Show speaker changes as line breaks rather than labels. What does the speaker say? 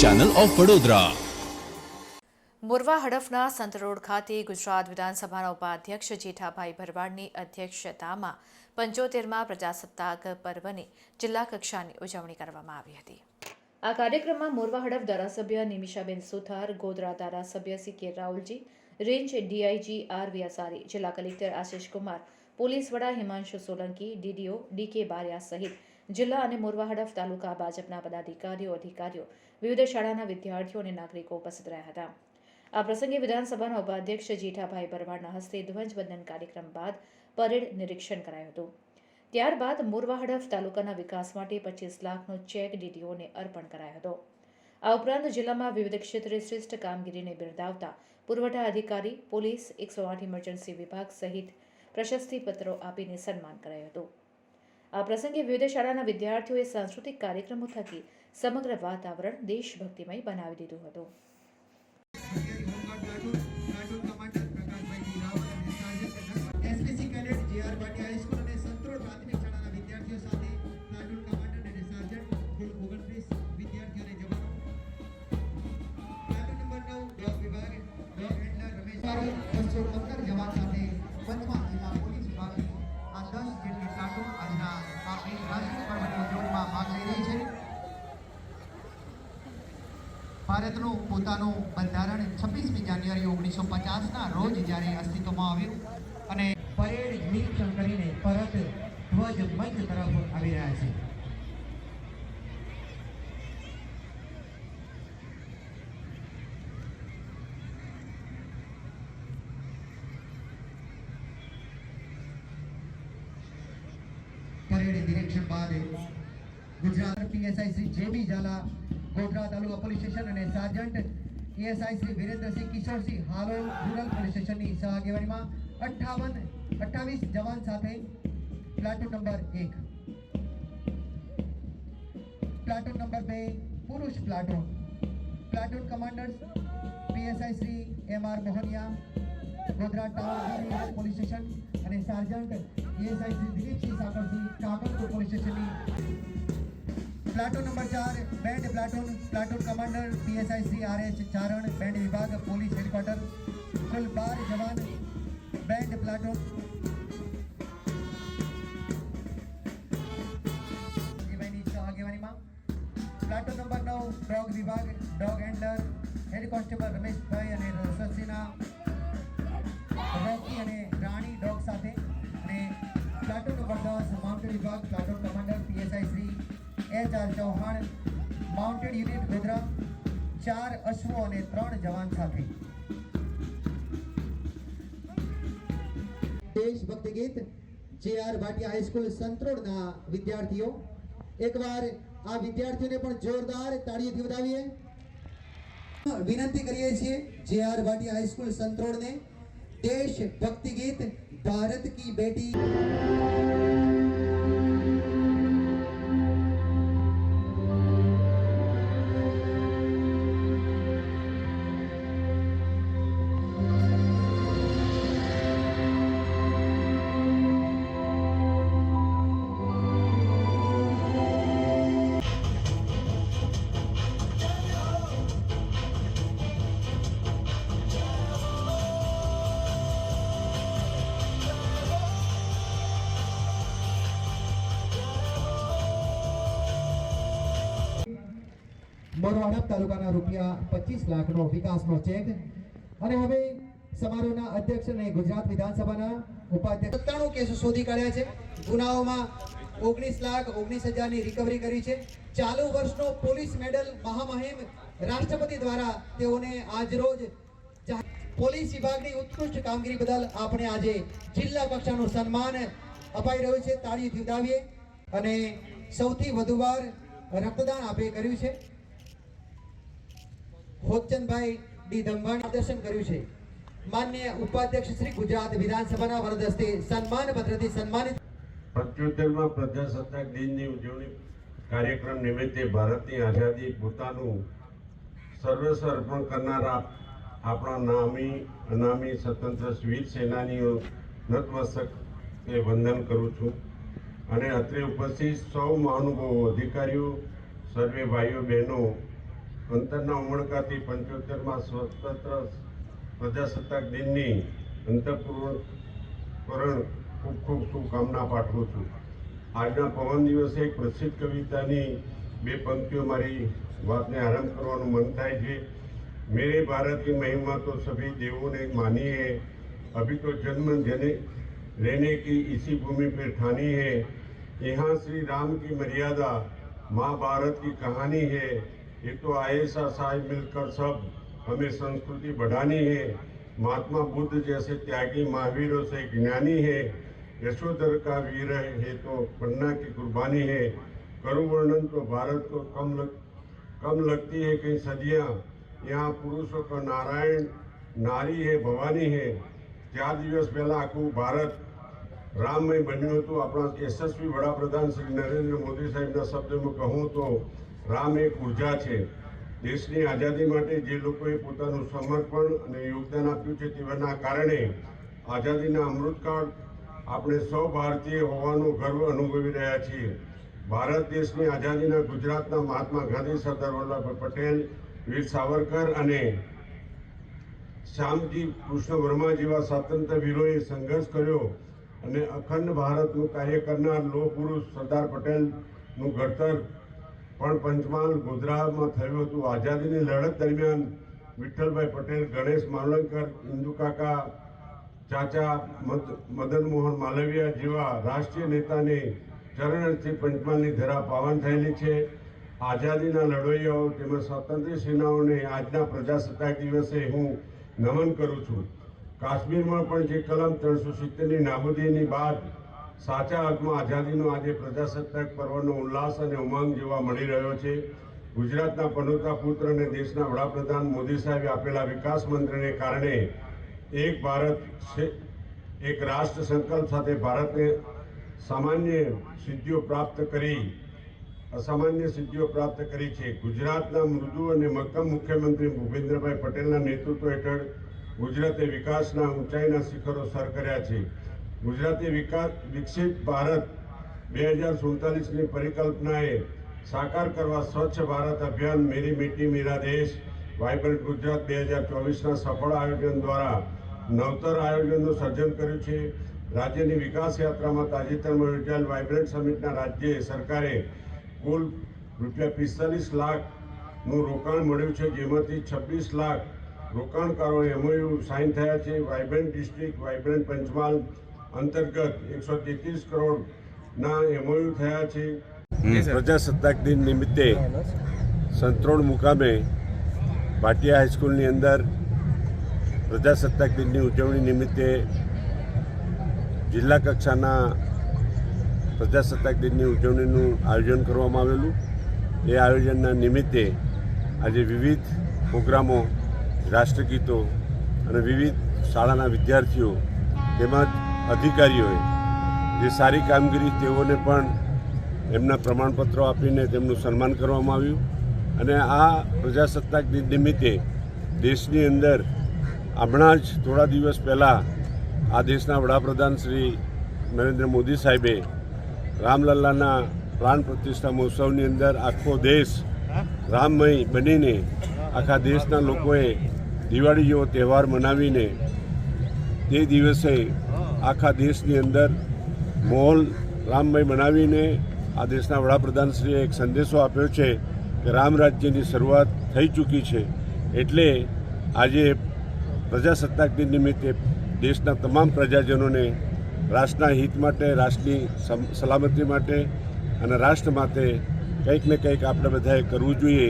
Channel of Vadodara
Morva હડફના સંતરોડ ખાતે ગુજરાત વિધાનસભાના ઉપાધ્યક્ષ જેઠાભાઈ ભરવાડની અધ્યક્ષતામાં પંચોતેરમાં પ્રજાસત્તાક પર્વની જિલ્લા કક્ષાની ઉજવણી કરવામાં આવી હતી. આ કાર્યક્રમમાં મોરવા હડફ ધારાસભ્ય નિમિષાબેન સુથાર, ગોધરા ધારાસભ્ય C K Rahulji, range DIG R Vyasari, જિલ્લા કલેક્ટર આશિષ કુમાર, પોલીસ વડા હિમાંશુ સોલંકી, ડીડીઓ ડીકે બારિયા સહિત જિલ્લા અને મોરવા હડફ તાલુકા ભાજપના પદાધિકારીઓ, અધિકારીઓ, વિવિધ શાળાના વિદ્યાર્થીઓ અને નાગરિકો ઉપસ્થિત રહ્યા હતા. આ પ્રસંગે વિધાનસભાના ઉપાધ્યક્ષ જેઠાભાઈ ભરવાડના હસ્તે ધ્વજવંદન કાર્યક્રમ બાદ પરેડ નિરીક્ષણ કરાયું હતું. ત્યારબાદ મોરવા હડફ તાલુકાના વિકાસ માટે પચીસ લાખનો ચેક ડીડીઓને અર્પણ કરાયો હતો. આ ઉપરાંત જિલ્લામાં વિવિધ ક્ષેત્રે શ્રેષ્ઠ કામગીરીને બિરદાવતા પુરવઠા અધિકારી, પોલીસ, એકસો આઠ ઇમરજન્સી વિભાગ સહિત પ્રશસ્તિપત્રો આપીને સન્માન કરાયું હતું. આ પ્રસંગે વિવિધ શાળાના વિદ્યાર્થીઓએ સાંસ્કૃતિક કાર્યક્રમો થકી સમગ્ર વાતાવરણ દેશભક્તિમય બનાવી દીધું હતું.
એસપીસી પ્રાથમિક પોતાનું બંધારણ છવ્વીસમી જાન્યુઆરી ઓગણીસો પચાસના રોજ જ્યારે અસ્તિત્વમાં આવ્યું અને પરેડ નિરીક્ષણ કરીને પરત ધ્વજ મંચ તરફ આવી રહ્યા છે. પરેડ નિરીક્ષણ બાદ Gujarat PSI Shri J B Zala Godhra taluka police station અને sergeant ASI Shri Virendrasinh Kishorsinh Halol rural police સ્ટેશનની સહઆગેવાનીમાં અઠ્ઠાવન, અઠ્ઠાવીસ જવાન સાથે પ્લાટૂન નંબર એક. પ્લાટૂન નંબર બે, પુરુષ platoon platoon commanders PSI Shri M R Mohaniya, Godhra town police station અને sergeant ASI Shri Dilipsinh Sakarsinh Kakalpur police સ્ટેશનની પ્લાટૂન નંબર ચાર, band platoon platoon commander PSI Shri R H Charan, band વિભાગ, police headquarter, કુલ બાર જવાન, band platoon આગેવાનીમાં. Platoon number નવ, dog વિભાગ, dog handler head constable Rameshbhai અને રસસીના રોકી અને રાણી ડોગ સાથે. અને પ્લાટૂન નંબર દસ માઉન્ટેડ વિભાગ platoon H R Chauhan mounted unit Godhra, ચાર અશ્વો અને ત્રણ જવાન સાથે. દેશભક્તિ ગીત જે આર ભાટિયા હાઈસ્કૂલ સંતરોડના વિદ્યાર્થીઓ, એકવાર આ વિદ્યાર્થીઓને પણ જોરદાર તાળીઓથી વધાવીએ. વિનંતી કરીએ છીએ જે આર ભાટિયા હાઈસ્કૂલ સંતરોડને દેશ ભક્તિ ગીત, ભારત કી બેટી. મોરવાડા તાલુકાના રૂપિયા પચીસ લાખનો વિકાસનો ચેક. અને હવે સમારોહના અધ્યક્ષ અને ગુજરાત વિધાનસભાના ઉપાધ્યક્ષ સત્તાણું કેસો શોધી કાઢ્યા છે. ગુનાઓમાં ઓગણીસ લાખ ઓગણીસ હજારની રિકવરી કરી છે. ચાલુ વર્ષનો પોલીસ મેડલ મહામહિમ રાષ્ટ્રપતિ દ્વારા તેઓને આજરોજ પોલીસ વિભાગની ઉત્કૃષ્ટ કામગીરી બદલ આપણે આજે જિલ્લા કક્ષાનું સન્માન અપાઈ રહ્યું છે. તાળીથી ઉડાવીએ અને સૌથી વધુ વાર રક્તદાન આપે કર્યું છે. હોતચંદભાઈ ડી દંભાણ દર્શન કર્યું છે. માન્ય ઉપાધ્યક્ષ શ્રી ગુજરાત વિધાનસભાના વરદસ્તે સન્માન પત્રથી સન્માનિત
પંચોતેરમાં પ્રજાસત્તાક દિનની ઉજવણી કાર્યક્રમ નિમિત્તે ભારતની આઝાદી પોતાનું સર્વસ્વ અર્પણ કરનારા આપણા નામી, અનામી સ્વતંત્ર વીર સેનાનીઓ નતમસ્તક વંદન કરું છું. અને અત્રે ઉપસ્થિત સૌ મહાનુભાવો, અધિકારીઓ, સર્વે ભાઈઓ, બહેનો અંતરના ઉમળકાથી પંચોતેરમાં સ્વતંત્ર પ્રજાસત્તાક દિનની અંતઃપૂર્ણ ખૂબ ખૂબ શુભકામના પાઠવું છું આજના પવન દિવસે એક પ્રસિદ્ધ કવિતાની બે પંક્તિઓ મારી વાતને આરંભ કરવાનું મન થાય છે મેરે ભારત की महिमा तो सभी देवों ने मानी है अभी तो जन्म जने लेने की इसी भूमि पर ठानी है यहाँ श्री राम की मर्यादा माँ भारत की कहानी है ये तो ऐसा साय मिलकर सब हमें संस्कृति बढ़ानी है महात्मा बुद्ध जैसे त्यागी महावीरों से ज्ञानी है यशोधर का वीर है तो पन्ना की कुर्बानी है करुण वर्णन तो भारत को कम लग कम लगती है कई सदियां यहाँ पुरुषों का नारायण નારી હે ભવાની હે ચાર દિવસ પહેલા આખું ભારત રામમય બન્યું હતું આપણા યશસ્વી વડાપ્રધાન શ્રી નરેન્દ્ર મોદી સાહેબના શબ્દમાં કહું તો રામ એક ઊર્જા છે. દેશની આઝાદી માટે જે લોકોએ પોતાનું સમર્પણ અને યોગદાન આપ્યું છે તેના કારણે આઝાદીના અમૃતકાળ આપણે સૌ ભારતીય હોવાનો ગર્વ અનુભવી રહ્યા છીએ. ભારત દેશની આઝાદીના ગુજરાતના મહાત્મા ગાંધી, સરદાર વલ્લભભાઈ પટેલ, વીર સાવરકર અને શ્યામજી કૃષ્ણ વર્મા જેવા સ્વાતંત્ર્ય વીરોએ સંઘર્ષ કર્યો અને અખંડ ભારતનું કાર્ય કરનાર લોહ પુરુષ સરદાર પટેલનું ઘડતર પણ પંચમહાલ ગુજરાતમાં થયું હતું. આઝાદીની લડત દરમિયાન વિઠ્ઠલભાઈ પટેલ, ગણેશ માલંકર ઇન્દુકાકા ચાચા મદ- મદન મોહન માલવિયા જેવા રાષ્ટ્રીય નેતાને ચરણથી પંચમહાલની ધરા પાવન થયેલી છે. આઝાદીના લડવૈયાઓ તેમજ સ્વાતંત્ર્ય સેનાઓને આજના પ્રજાસત્તાક દિવસે હું નમન કરું છું. કાશ્મીરમાં પણ જે કલમ ત્રણસો સિત્તેરની નાબૂદીની બાદ સાચા અર્થમાં આઝાદીનો આજે પ્રજાસત્તાક પર્વનો ઉલ્લાસ અને ઉમંગ જોવા મળી રહ્યો છે. ગુજરાતના પનોતા પુત્ર અને દેશના વડાપ્રધાન મોદી સાહેબે આપેલા વિકાસ મંત્રને કારણે એક ભારત એક રાષ્ટ્ર સંકલ્પ સાથે ભારતને સામાન્ય સિદ્ધિઓ પ્રાપ્ત કરી, અસામાન્ય સિદ્ધિઓ પ્રાપ્ત કરી છે. ગુજરાતના મૃદુ અને મક્કમ મુખ્યમંત્રી ભૂપેન્દ્રભાઈ પટેલના નેતૃત્વ હેઠળ ગુજરાતે વિકાસના ઊંચાઈના શિખરો સર કર્યા છે. ગુજરાતે વિકાસ વિકસિત ભારત બે હજાર સુડતાલીસની પરિકલ્પનાએ સાકાર કરવા સ્વચ્છ ભારત અભિયાન મેરી મિટ્ટી મેરા દેશ વાઇબ્રન્ટ ગુજરાત બે હજાર ચોવીસના સફળ આયોજન દ્વારા નવતર આયોજનનું સર્જન કર્યું છે. રાજ્યની વિકાસ યાત્રામાં તાજેતરમાં યોજાયેલ વાઇબ્રન્ટ સમિટના રાજ્ય સરકારે કુલ રૂપિયા પિસ્તાલીસ લાખનું રોકાણ મળ્યું છે, જેમાંથી છવ્વીસ લાખ રોકાણકારો એમઓયુ સાઇન થયા છે. વાઇબ્રન્ટ ડિસ્ટ્રિક્ટ વાઇબ્રન્ટ પંચમહાલ અંતર્ગત એકસો તેત્રીસ કરોડના એમઓયુ થયા છે. પ્રજાસત્તાક દિન નિમિત્તે સંત્રોણ મુકામે ભાટિયા હાઈસ્કૂલની અંદર પ્રજાસત્તાક દિનની ઉજવણી નિમિત્તે જિલ્લા કક્ષાના પ્રજાસત્તાક દિનની ઉજવણીનું આયોજન કરવામાં આવેલું. એ આયોજનના નિમિત્તે આજે વિવિધ પ્રોગ્રામો રાષ્ટ્રગીતો અને વિવિધ શાળાના વિદ્યાર્થીઓ તેમજ અધિકારીઓએ જે સારી કામગીરી તેઓને પણ એમના પ્રમાણપત્રો આપીને તેમનું સન્માન કરવામાં આવ્યું. અને આ પ્રજાસત્તાક દિન નિમિત્તે દેશની અંદર હમણાં જ થોડા દિવસ પહેલાં આ દેશના વડાપ્રધાન શ્રી નરેન્દ્ર મોદી સાહેબે રામલલ્લાના પ્રાણ પ્રતિષ્ઠા મહોત્સવની અંદર આખો દેશ રામમય બનીને આખા દેશના લોકોએ દિવાળી જેવો તહેવાર મનાવીને તે દિવસે આખા દેશની અંદર માહોલ રામમય બનાવીને આ દેશના વડાપ્રધાનશ્રીએ એક સંદેશો આપ્યો છે કે રામ રાજ્યની શરૂઆત થઈ ચૂકી છે. એટલે આજે પ્રજાસત્તાક દિન નિમિત્તે દેશના તમામ પ્રજાજનોને રાષ્ટ્રના હિત માટે, રાષ્ટ્રની સલામતી માટે અને રાષ્ટ્ર માટે કંઈક ને કંઈક આપણે બધાએ કરવું જોઈએ.